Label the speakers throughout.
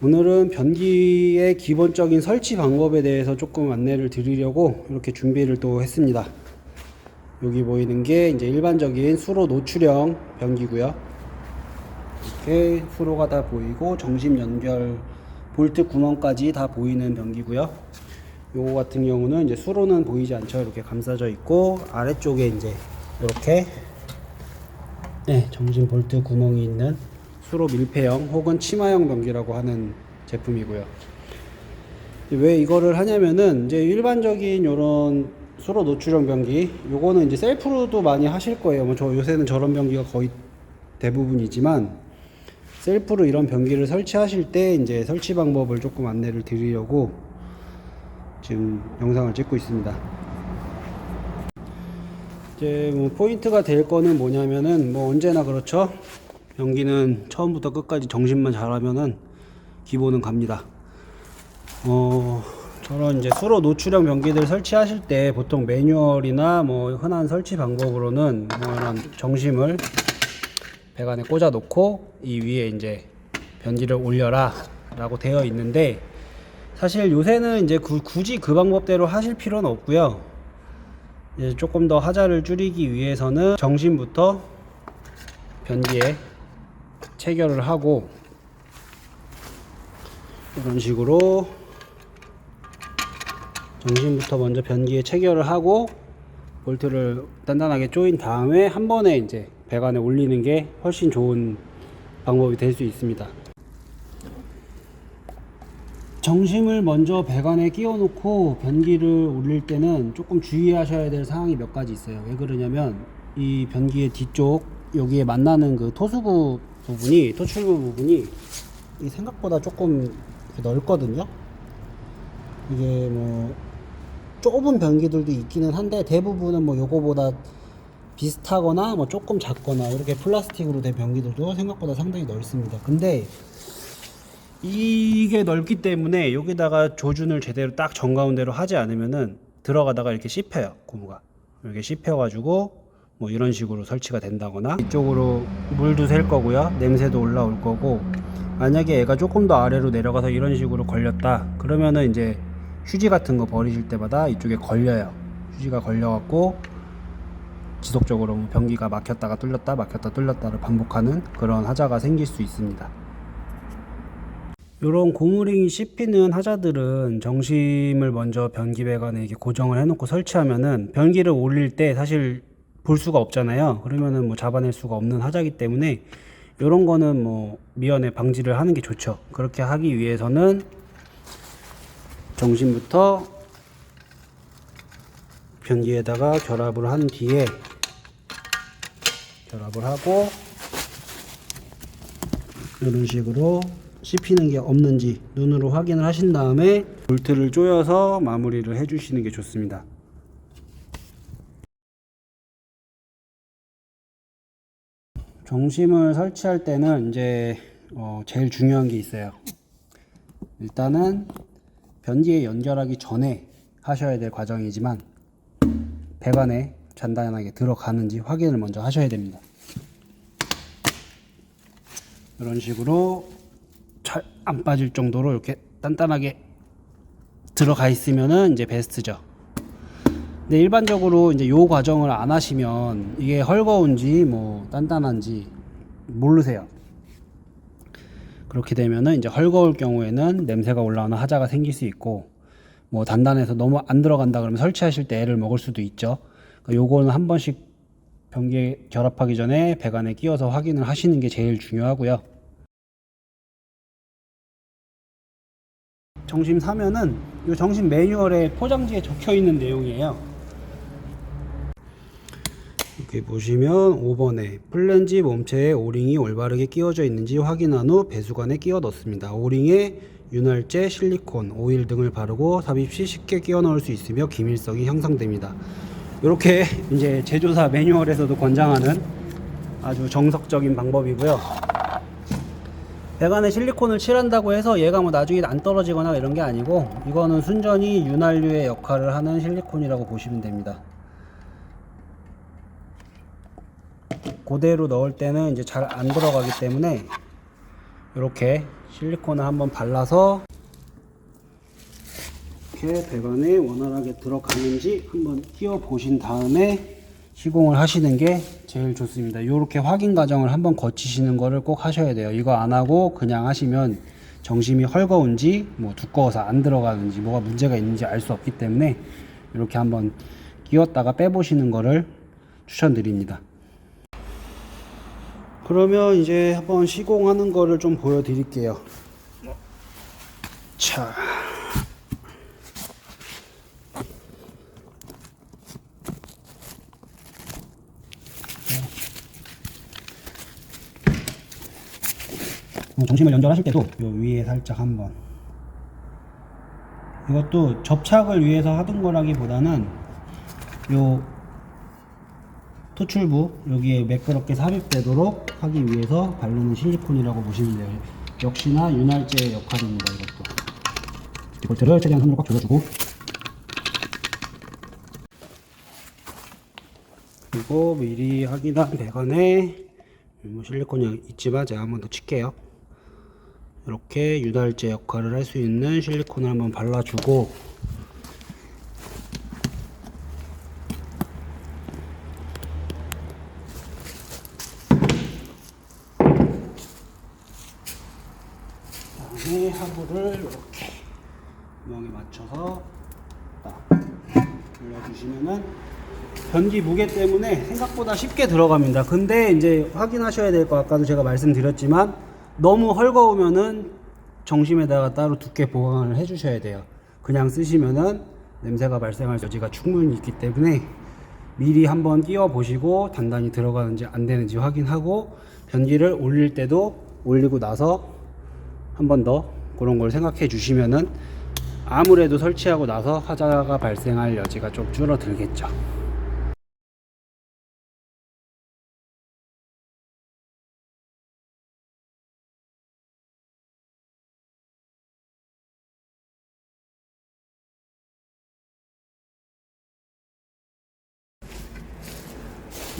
Speaker 1: 오늘은 변기의 기본적인 설치 방법에 대해서 조금 안내를 드리려고 이렇게 준비를 또 했습니다. 여기 보이는 게 이제 일반적인 수로 노출형 변기고요. 이렇게 수로가 다 보이고 정심 연결 볼트 구멍까지 다 보이는 변기고요. 요거 같은 경우는 이제 수로는 보이지 않죠. 이렇게 감싸져 있고 아래쪽에 이제 이렇게 네, 정심 볼트 구멍이 있는 수로 밀폐형 혹은 치마형 변기라고 하는 제품이고요. 왜 이거를 하냐면은 이제 일반적인 요런 수로 노출형 변기 요거는 이제 셀프로도 많이 하실 거예요. 뭐 저 요새는 저런 변기가 거의 대부분이지만 셀프로 이런 변기를 설치하실 때 이제 설치 방법을 조금 안내를 드리려고 지금 영상을 찍고 있습니다. 이제 뭐 포인트가 될 거는 뭐냐면은 뭐 언제나 그렇죠. 변기는 처음부터 끝까지 정신만 잘하면은 기본은 갑니다. 어 저런 이제 수로 노출형 변기들 설치하실 때 보통 매뉴얼이나 뭐 흔한 설치 방법으로는 뭐 이런 정심을 배관에 꽂아 놓고 이 위에 이제 변기를 올려라 라고 되어 있는데 사실 요새는 이제 구- 굳이 그 방법대로 하실 필요는 없고요 이제 조금 더 하자를 줄이기 위해서는 정심부터 변기에 체결을 하고 이런 식으로 정심부터 먼저 변기에 체결을 하고 볼트를 단단하게 조인 다음에 한 번에 이제 배관에 올리는 게 훨씬 좋은 방법이 될 수 있습니다. 정심을 먼저 배관에 끼워 놓고 변기를 올릴 때는 조금 주의하셔야 될 사항이 몇 가지 있어요. 왜 그러냐면 이 변기의 뒤쪽 여기에 만나는 그 토수부 부분이 토출부 부분이 이 생각보다 조금 넓거든요. 이게 뭐 좁은 변기들도 있기는 한데 대부분은 뭐 요거보다 비슷하거나 뭐 조금 작거나 이렇게 플라스틱으로 된 변기들도 생각보다 상당히 넓습니다. 근데 이게 넓기 때문에 여기다가 조준을 제대로 딱 정가운데로 하지 않으면은 들어가다가 이렇게 씹혀요 고무가 이렇게 씹혀가지고 뭐 이런 식으로 설치가 된다거나 이쪽으로 물도 셀 거고요. 냄새도 올라올 거고. 만약에 애가 조금 더 아래로 내려가서 이런 식으로 걸렸다. 그러면은 이제 휴지 같은 거 버리실 때마다 이쪽에 걸려요. 휴지가 걸려갖고 지속적으로 뭐 변기가 막혔다가 뚫렸다 막혔다 뚫렸다를 반복하는 그런 하자가 생길 수 있습니다. 이런 고무링이 씹히는 하자들은 정심을 먼저 변기 배관에 고정을 해놓고 설치하면은 변기를 올릴 때 사실 볼 수가 없잖아요. 그러면은 뭐 잡아낼 수가 없는 하자기 때문에 이런 거는 뭐 미연에 방지를 하는 게 좋죠. 그렇게 하기 위해서는 정심부터 변기에다가 결합을 한 뒤에 결합을 하고 이런 식으로 씹히는 게 없는지 눈으로 확인을 하신 다음에 볼트를 조여서 마무리를 해 주시는 게 좋습니다 정심을 설치할 때는 이제 어, 제일 중요한 게 있어요 일단은 변기에 연결하기 전에 하셔야 될 과정이지만 배관에 단단하게 들어가는지 확인을 먼저 하셔야 됩니다 이런 식으로 잘 안 빠질 정도로 이렇게 단단하게 들어가 있으면은 이제 베스트죠. 근데 일반적으로 이제 요 과정을 안 하시면 이게 헐거운지 뭐 단단한지 모르세요. 그렇게 되면은 이제 헐거울 경우에는 냄새가 올라오는 하자가 생길 수 있고 뭐 단단해서 너무 안 들어간다 그러면 설치하실 때 애를 먹을 수도 있죠. 그러니까 요거는 한 번씩 변기에 결합하기 전에 배관에 끼워서 확인을 하시는 게 제일 중요하고요. 정심 사면은 이 정심 매뉴얼에 포장지에 적혀 있는 내용이에요. 이렇게 보시면 5번에 플랜지 몸체에 오링이 올바르게 끼워져 있는지 확인한 후 배수관에 끼워 넣습니다. 오링에 윤활제, 실리콘, 오일 등을 바르고 삽입 시 쉽게 끼워 넣을 수 있으며 기밀성이 형성됩니다. 이렇게 이제 제조사 매뉴얼에서도 권장하는 아주 정석적인 방법이고요. 배관에 실리콘을 칠한다고 해서 얘가 뭐 나중에 안 떨어지거나 이런 게 아니고 이거는 순전히 윤활유의 역할을 하는 실리콘이라고 보시면 됩니다. 그대로 넣을 때는 이제 잘 안 들어가기 때문에 이렇게 실리콘을 한번 발라서 이렇게 배관에 원활하게 들어가는지 한번 끼워 보신 다음에 시공을 하시는 게 제일 좋습니다. 이렇게 확인 과정을 한번 거치시는 거를 꼭 하셔야 돼요. 이거 안 하고 그냥 하시면 정심이 헐거운지 뭐 두꺼워서 안 들어가는지 뭐가 문제가 있는지 알 수 없기 때문에 이렇게 한번 끼웠다가 빼보시는 거를 추천드립니다. 그러면 이제 한번 시공하는 거를 좀 보여드릴게요. 자. 어, 중심을 연결하실 때도 요 위에 살짝 한번 이것도 접착을 위해서 하던 거라기보다는 요 토출부 여기에 매끄럽게 삽입되도록 하기 위해서 바르는 실리콘이라고 보시면 돼요. 역시나 윤활제 역할입니다. 이것도 디폴트를 최대한 손으로 꽉 조여주고 그리고 미리 확인한 배관에 뭐 실리콘이 있지만 제가 한 번 더 칠게요. 이렇게 유달제 역할을 할 수 있는 실리콘을 한번 발라주고 그 다음에 하부를 이렇게 구멍에 맞춰서 딱 올려주시면은 변기 무게 때문에 생각보다 쉽게 들어갑니다. 근데 이제 확인하셔야 될 거 아까도 제가 말씀드렸지만 너무 헐거우면은 정심에다가 따로 두께 보강을 해주셔야 돼요. 그냥 쓰시면은 냄새가 발생할 여지가 충분히 있기 때문에 미리 한번 끼워 보시고 단단히 들어가는지 안 되는지 확인하고 변기를 올릴 때도 올리고 나서 한 번 더 그런 걸 생각해 주시면은 아무래도 설치하고 나서 화자가 발생할 여지가 좀 줄어들겠죠.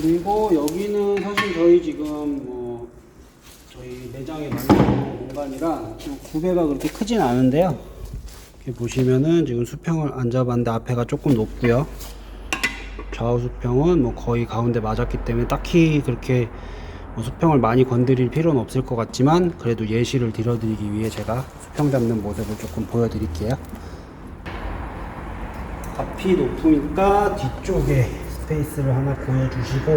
Speaker 1: 그리고 여기는 사실 저희 지금 뭐 저희 매장에 만든 공간이라 지금 구배가 그렇게 크진 않은데요. 이렇게 보시면은 지금 수평을 안 잡았는데 앞에가 조금 높고요. 좌우 수평은 뭐 거의 가운데 맞았기 때문에 딱히 그렇게 뭐 수평을 많이 건드릴 필요는 없을 것 같지만 그래도 예시를 들어드리기 위해 제가 수평 잡는 모습을 조금 보여드릴게요. 앞이 높으니까 뒤쪽에 스페이스를 하나 보여주시고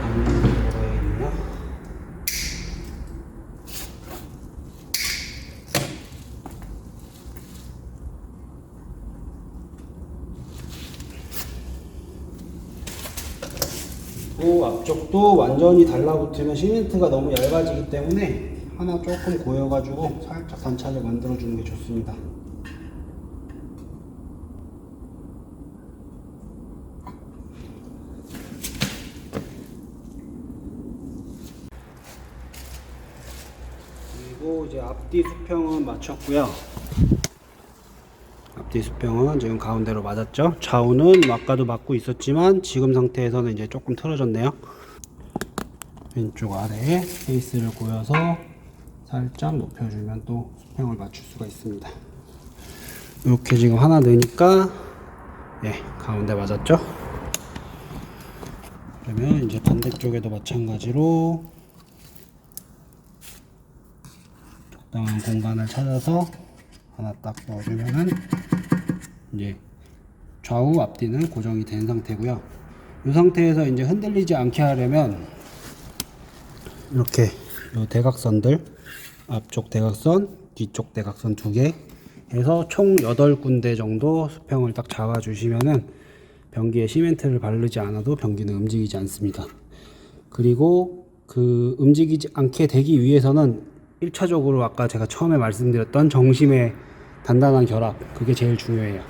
Speaker 1: 가운데 들어가야겠네요. 그 앞쪽도 완전히 달라붙으면 시멘트가 너무 얇아지기 때문에 하나 조금 고여가지고 살짝 단차를 만들어주는 게 좋습니다. 그리고 이제 앞뒤 수평은 맞췄고요. 앞뒤 수평은 지금 가운데로 맞았죠. 좌우는 아까도 맞고 있었지만 지금 상태에서는 이제 조금 틀어졌네요. 왼쪽 아래에 페이스를 고여서 살짝 높여주면 또 수평을 맞출 수가 있습니다. 이렇게 지금 하나 넣으니까 예 가운데 맞았죠. 그러면 이제 반대쪽에도 마찬가지로 적당한 공간을 찾아서 하나 딱 넣어주면은 이제 좌우 앞뒤는 고정이 된 상태고요. 이 상태에서 이제 흔들리지 않게 하려면 이렇게 요 대각선들 앞쪽 대각선, 뒤쪽 대각선 두 개 해서 총 8군데 정도 수평을 딱 잡아 주시면은 변기에 시멘트를 바르지 않아도 변기는 움직이지 않습니다. 그리고 그 움직이지 않게 되기 위해서는 1차적으로 아까 제가 처음에 말씀드렸던 정심의 단단한 결합 그게 제일 중요해요.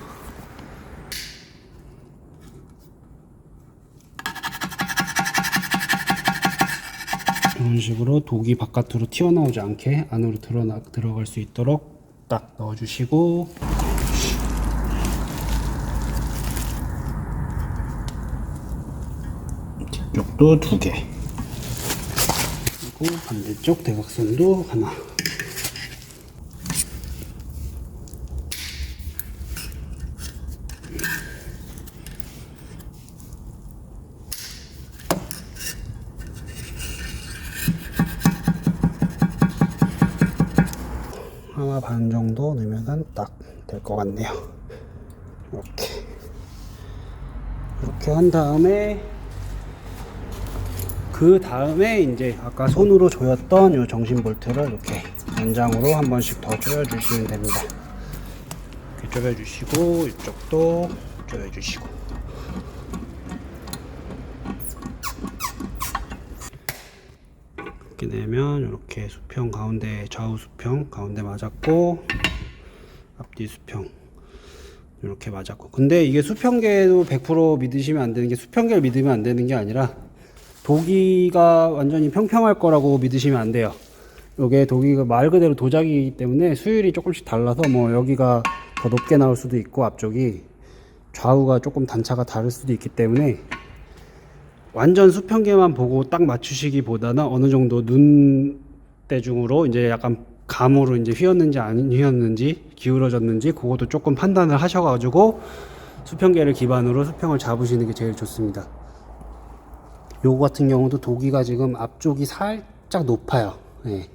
Speaker 1: 이런 식으로 독이 바깥으로 튀어나오지 않게 안으로 들어나, 들어갈 수 있도록 딱 넣어주시고 뒤쪽도 두 개. 그리고 반대쪽 대각선도 하나. 하나 반 정도 넣으면 딱 될 것 같네요. 이렇게. 이렇게 한 다음에 그 다음에 이제 아까 손으로 조였던 이 정심 볼트를 이렇게 연장으로 한 번씩 더 조여주시면 됩니다. 이렇게 조여주시고 이쪽도 조여주시고 이렇게 되면 이렇게 수평 가운데 좌우 수평 가운데 맞았고 앞뒤 수평 이렇게 맞았고 근데 이게 수평계도 100% 믿으시면 안 되는 게 수평계를 믿으면 안 되는 게 아니라 도기가 완전히 평평할 거라고 믿으시면 안 돼요 요게 도기가 말 그대로 도자기이기 때문에 수율이 조금씩 달라서 뭐 여기가 더 높게 나올 수도 있고 앞쪽이 좌우가 조금 단차가 다를 수도 있기 때문에 완전 수평계만 보고 딱 맞추시기보다는 어느 정도 눈 대중으로 이제 약간 감으로 이제 휘었는지 안 휘었는지 기울어졌는지 그것도 조금 판단을 하셔가지고 수평계를 기반으로 수평을 잡으시는 게 제일 좋습니다. 요거 같은 경우도 도기가 지금 앞쪽이 살짝 높아요. 네.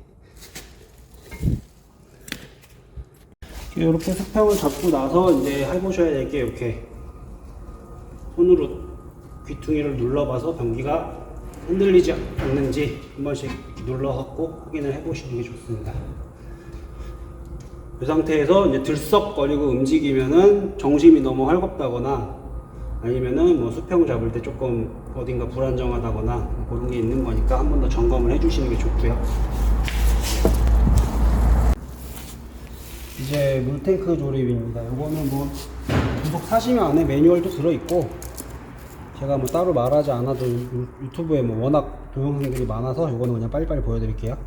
Speaker 1: 이렇게 수평을 잡고 나서 이제 해보셔야 될 게 이렇게 손으로 귀퉁이를 눌러봐서 변기가 흔들리지 않는지 한 번씩 눌러갖고 확인을 해보시는 게 좋습니다. 이 상태에서 이제 들썩거리고 움직이면은 정심이 너무 헐겁다거나 아니면은 뭐 수평 잡을 때 조금 어딘가 불안정하다거나 뭐 그런 게 있는 거니까 한 번 더 점검을 해주시는 게 좋고요. 이제 물탱크 조립입니다. 이거는 뭐 계속 사시면 안에 매뉴얼도 들어있고 제가 뭐 따로 말하지 않아도 유- 유튜브에 뭐 워낙 동영상들이 많아서 이거는 그냥 빨리빨리 보여드릴게요.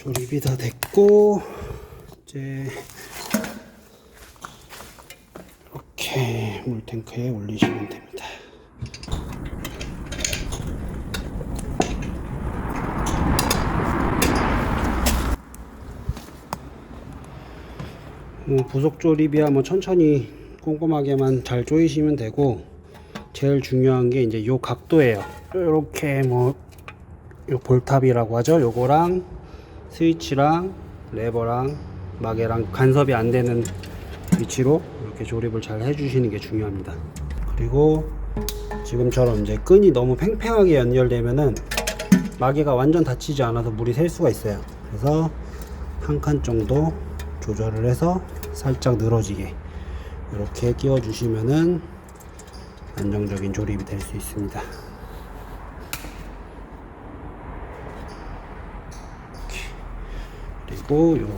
Speaker 1: 조립이 다 됐고 이제 이렇게 물탱크에 올리시면 됩니다. 뭐 부속 조립이야 뭐 천천히 꼼꼼하게만 잘 조이시면 되고 제일 중요한 게 이제 요 각도예요. 이렇게 뭐 요 볼탑이라고 하죠. 요거랑 스위치랑 레버랑 마개랑 간섭이 안 되는 위치로 이렇게 조립을 잘 해주시는 게 중요합니다. 그리고 지금처럼 이제 끈이 너무 팽팽하게 연결되면은 마개가 완전 닫히지 않아서 물이 셀 수가 있어요. 그래서 한 칸 정도 조절을 해서 살짝 늘어지게 이렇게 끼워 주시면은 안정적인 조립이 될 수 있습니다. 그리고 요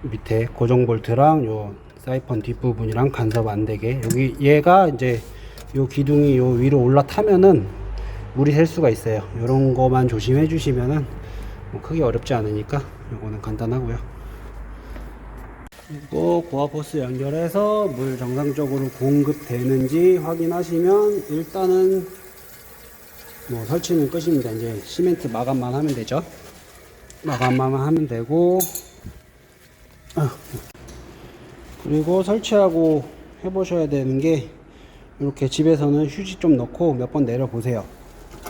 Speaker 1: 밑에 고정 볼트랑 요 사이펀 뒷부분이랑 간섭 안 되게 여기 얘가 이제 요 기둥이 요 위로 올라타면은 물이 셀 수가 있어요. 요런 거만 조심해 주시면은 뭐 크게 어렵지 않으니까 요거는 간단하고요. 그리고 고압 호스 연결해서 물 정상적으로 공급되는지 확인하시면 일단은 뭐 설치는 끝입니다. 이제 시멘트 마감만 하면 되죠. 마감만 하면 되고 아, 그리고 설치하고 해보셔야 되는 게 이렇게 집에서는 휴지 좀 넣고 몇 번 내려 보세요.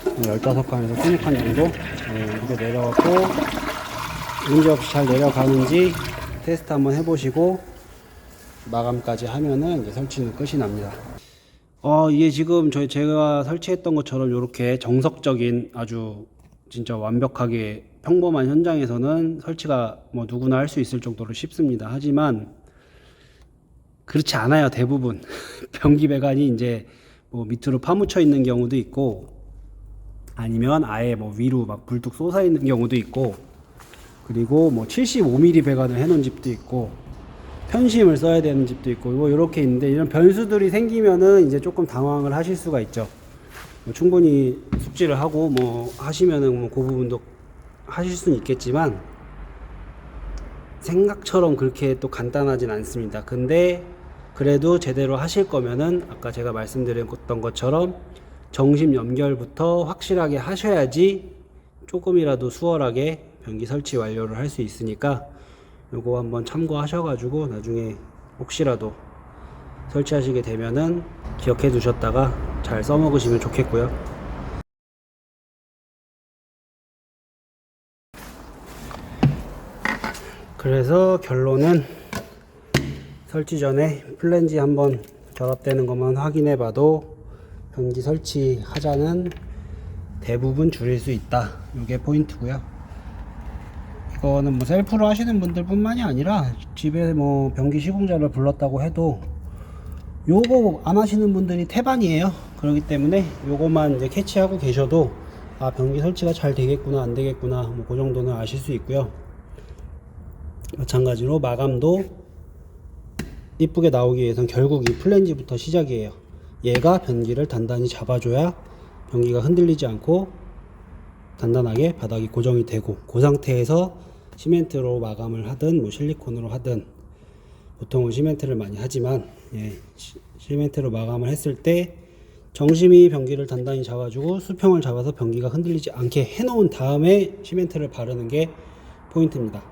Speaker 1: 15칸에서 16칸 정도? 네, 이렇게 내려갖고 문제없이 잘 내려가는지 테스트 한번 해보시고 마감까지 하면은 이제 설치는 끝이 납니다. 어 이게 지금 저희 제가 설치했던 것처럼 이렇게 정석적인 아주 진짜 완벽하게 평범한 현장에서는 설치가 뭐 누구나 할 수 있을 정도로 쉽습니다. 하지만 그렇지 않아요 대부분 변기 배관이 이제 뭐 밑으로 파묻혀 있는 경우도 있고 아니면 아예 뭐 위로 막 불뚝 솟아 있는 경우도 있고 그리고 뭐 75mm 배관을 해놓은 집도 있고 편심을 써야 되는 집도 있고 뭐 이렇게 있는데 이런 변수들이 생기면은 이제 조금 당황을 하실 수가 있죠. 뭐 충분히 숙지를 하고 뭐 하시면은 뭐 그 부분도 하실 수는 있겠지만 생각처럼 그렇게 또 간단하진 않습니다. 근데 그래도 제대로 하실 거면은 아까 제가 말씀드렸던 것처럼 정심 연결부터 확실하게 하셔야지 조금이라도 수월하게 변기 설치 완료를 할 수 있으니까 요거 한번 참고하셔가지고 나중에 혹시라도 설치하시게 되면은 기억해 두셨다가 잘 써먹으시면 좋겠고요. 그래서 결론은 설치 전에 플랜지 한번 결합되는 것만 확인해 봐도 변기 설치 하자는 대부분 줄일 수 있다. 이게 포인트고요. 이거는 뭐 셀프로 하시는 분들 뿐만이 아니라 집에 뭐 변기 시공자를 불렀다고 해도 요거 안 하시는 분들이 태반이에요. 그렇기 때문에 요거만 이제 캐치하고 계셔도 아 변기 설치가 잘 되겠구나 안 되겠구나 뭐 그 정도는 아실 수 있고요. 마찬가지로 마감도 이쁘게 나오기 위해선 결국 이 플랜지부터 시작이에요. 얘가 변기를 단단히 잡아줘야 변기가 흔들리지 않고 단단하게 바닥이 고정이 되고 그 상태에서 시멘트로 마감을 하든 뭐 실리콘으로 하든 보통은 시멘트를 많이 하지만 예, 시, 시멘트로 마감을 했을 때 정심이 변기를 단단히 잡아주고 수평을 잡아서 변기가 흔들리지 않게 해놓은 다음에 시멘트를 바르는 게 포인트입니다.